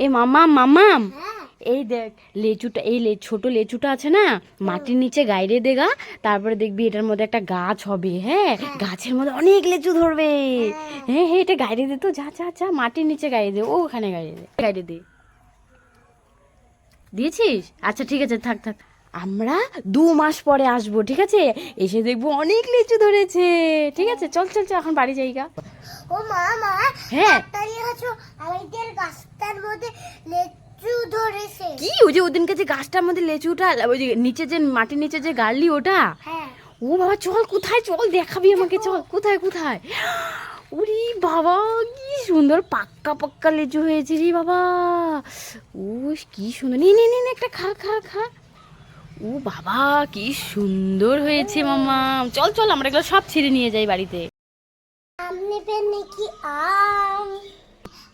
এ মামা মামাম। হ্যাঁ। এই দেখ লেচুটা এই লে ছোট লেচুটা আছে না? মাটির নিচে গাইরে দেগা তারপরে দেখবি এটার মধ্যে একটা গাছ হবে হ্যাঁ? গাছের মধ্যে অনেক লেচু ধরবে। হ্যাঁ। হ্যাঁ এটা গাইরে দে তো যা যা যা মাটির নিচে গাইড়ে দে ও ওখানে গাইরে দে গাইড়ে দে। দিয়েছিস? আচ্ছা ঠিক আছে থাক থাক। আমরা দু মাস পরে আসব ঠিক আছে? এসে দেখব অনেক লিচু ধরেছে। ঠিক আছে চল চল চল এখন বাড়ি যাইগা ও মা মা হ্যাঁ আমাদের গাছটার মধ্যে লেচু ধরেছে। কি ওই যে ওদিনকে যে গাছটার মধ্যে লেচুটা ওই যে নিচে যে মাটির নিচে যে গাড়লি ওটা? হ্যাঁ। ও বাবা চল কোথায়? চল দেখাবি আমাকে চল কোথায় কোথায়? ওরে বাবা কি সুন্দর পাক্কা পাক্কা লিচু হয়েছে রে বাবা। ও কি সুন্দর। নে নে নে, একটা খা খা খা। ও বাবা কি সুন্দর হয়েছে মামা চল চল আমরা এগুলো সব ছিঁড়ে নিয়ে যাই বাড়িতে। আম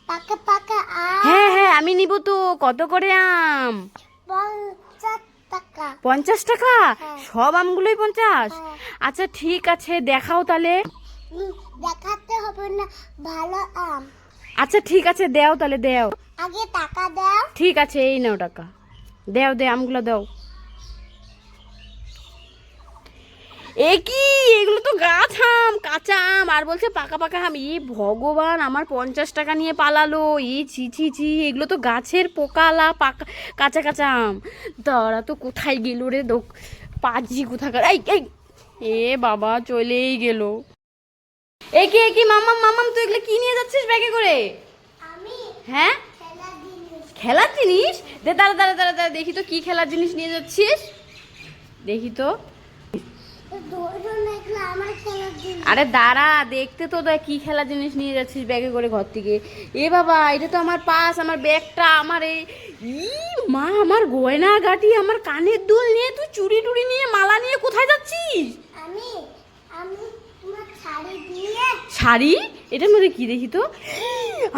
পাকা পাকা আম? হ্যাঁ হ্যাঁ আমি নিব তো। কত করে আম? টাকা। পঞ্চাশ টাকা? হ্যাঁ। সব আমগুলোই পঞ্চাশ? হ্যাঁ। আচ্ছা ঠিক আছে দেখাও তাহলে। দেখাতে হবে না ভালো আম। আচ্ছা ঠিক আছে দেও তাহলে দেও। আগে টাকা দাও। ঠিক আছে এই নাও টাকা। দেও দে আমগুলো দাও। এ কি? এগুলো তো গাছ আম কাঁচা আম। আর বলছে পাকা পাকা আম। ই ভগবান আমার পঞ্চাশ টাকা নিয়ে পালালো। ই ছি ছি ছি এগুলো তো গাছের পোকালা পাকা কাঁচা কাঁচা আম। তারা তো কোথায় গেল রে দো পাজি কোথাকার? এই এই। এ বাবা চলেই গেল। এ কি এ কি মামাম মামাম তুই এগুলো কি নিয়ে যাচ্ছিস ব্যাগে করে? হ্যাঁ? খেলার জিনিস? দে দাঁড়া দাঁড়া দাঁড়া দাঁড়া দেখি তো কি খেলার জিনিস নিয়ে যাচ্ছিস। দেখি তো ধরো না এগুলো আমার খেলার জিনিস আরে দাঁড়া দেখতে তো দেখ কি খেলা জিনিস নিয়ে যাচ্ছিস ব্যাগে করে ঘর থেকে। এ বাবা এটা তো আমার পাস আমার ব্যাগটা আমার এই ই মা আমার গয়না গাটি আমার কানের দুল নিয়ে তুই চুড়ি টুড়ি নিয়ে মালা নিয়ে কোথায় যাচ্ছিস? আমি আমি শাড়ি এটার মধ্যে কি দেখি তো?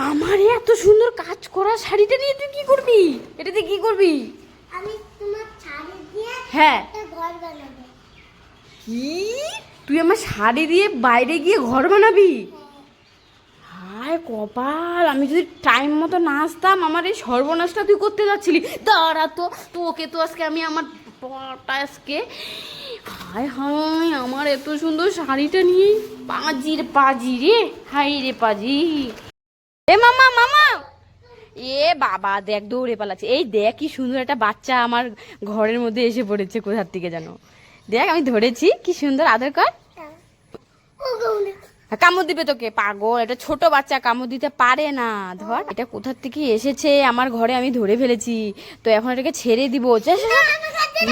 আমার এত সুন্দর কাজ করা শাড়িটা নিয়ে তুই কি করবি? এটাতে কি করবি? আমি তোমার শাড়ি দিয়ে হ্যাঁ। কি? তুই আমার শাড়ি দিয়ে বাইরে গিয়ে ঘর বানাবি? হায় কপাল, আমি যদি টাইম মতো না আসতাম, আমার এই সর্বনাশটা তুই করতে যাচ্ছিলি। দাঁড়া তো, তোকে তো আজকে আমি আমার আজকে, হায় হায়, আমার এত সুন্দর শাড়িটা নিয়ে পাজির পাজি রে হাই রে পাজি। এ মামা মামা! এ বাবা, দেখ দৌড়ে পালাচ্ছে। এই দেখ কি সুন্দর একটা বাচ্চা আমার ঘরের মধ্যে এসে পড়েছে, কোথার থেকে জানো দেখ, আমি ধরেছি। কি সুন্দর আধার কার্ড ও কামড় দিবে তোকে, পাগল। এটা ছোট বাচ্চা কামড় দিতে পারে না। ধর, এটা কোথার থেকে এসেছে? আমার ঘরে আমি ধরে ফেলেছি। তো এখন এটাকে ছেড়ে দিব।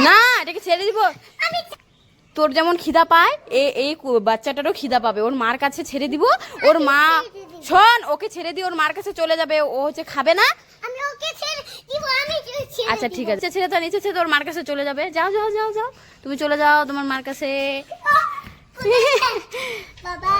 না, এটাকে ছেড়ে দিব। তোর যেমন খিদা পায়, এ, এই বাচ্চাটারও খিদা পাবে। ওর মার কাছে ছেড়ে দিব। ওর মা শোন ওকে ছেড়ে দিয়ে ওর মার কাছে চলে যাবে ও হচ্ছে খাবে না। আমি ওকে ছেড়ে দিব আমি ছেড়ে আচ্ছা ঠিক আছে। ছেড়ে তো নিচে ছেড়ে ওর মার কাছে চলে যাবে। যাও যাও যাও যাও। তুমি চলে যাও তোমার মার কাছে। বাবা।